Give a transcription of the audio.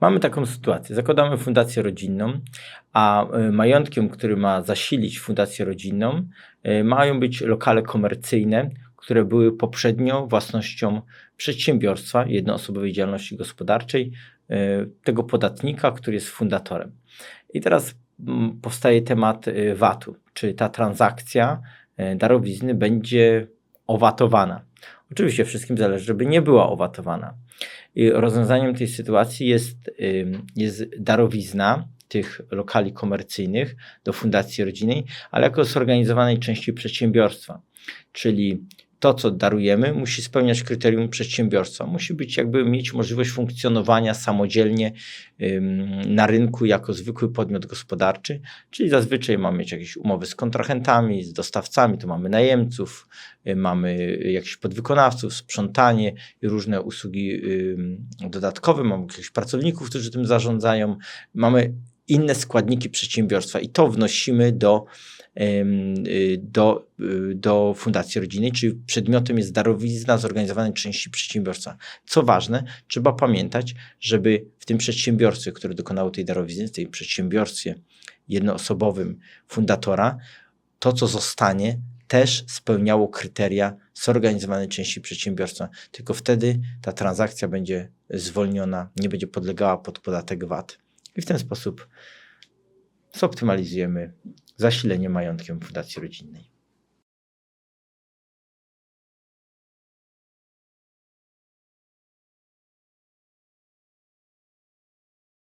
Mamy taką sytuację. Zakładamy fundację rodzinną, a y, majątkiem, który ma zasilić fundację rodzinną, y, mają być lokale komercyjne, które były poprzednio własnością przedsiębiorstwa, jednoosobowej działalności gospodarczej, y, tego podatnika, który jest fundatorem. I teraz mm, powstaje temat VAT-u. Czy ta transakcja darowizny będzie owatowana? Oczywiście wszystkim zależy, żeby nie była owatowana. I rozwiązaniem tej sytuacji jest, jest darowizna tych lokali komercyjnych do fundacji rodzinnej, ale jako zorganizowanej części przedsiębiorstwa. Czyli to, co darujemy, musi spełniać kryterium przedsiębiorstwa. Musi być jakby mieć możliwość funkcjonowania samodzielnie ym, na rynku jako zwykły podmiot gospodarczy, czyli zazwyczaj mamy jakieś umowy z kontrahentami, z dostawcami, to mamy najemców, y, mamy jakichś podwykonawców, sprzątanie i różne usługi ym, dodatkowe, mamy jakichś pracowników, którzy tym zarządzają, mamy inne składniki przedsiębiorstwa i to wnosimy do, y, do, y, do fundacji rodzinnej, czyli przedmiotem jest darowizna zorganizowanej części przedsiębiorstwa. Co ważne, trzeba pamiętać, żeby w tym przedsiębiorstwie, które dokonało tej darowizny, w tej przedsiębiorstwie jednoosobowym fundatora, to co zostanie też spełniało kryteria zorganizowanej części przedsiębiorstwa. Tylko wtedy ta transakcja będzie zwolniona, nie będzie podlegała pod podatek VAT. I w ten sposób zoptymalizujemy zasilenie majątkiem fundacji rodzinnej.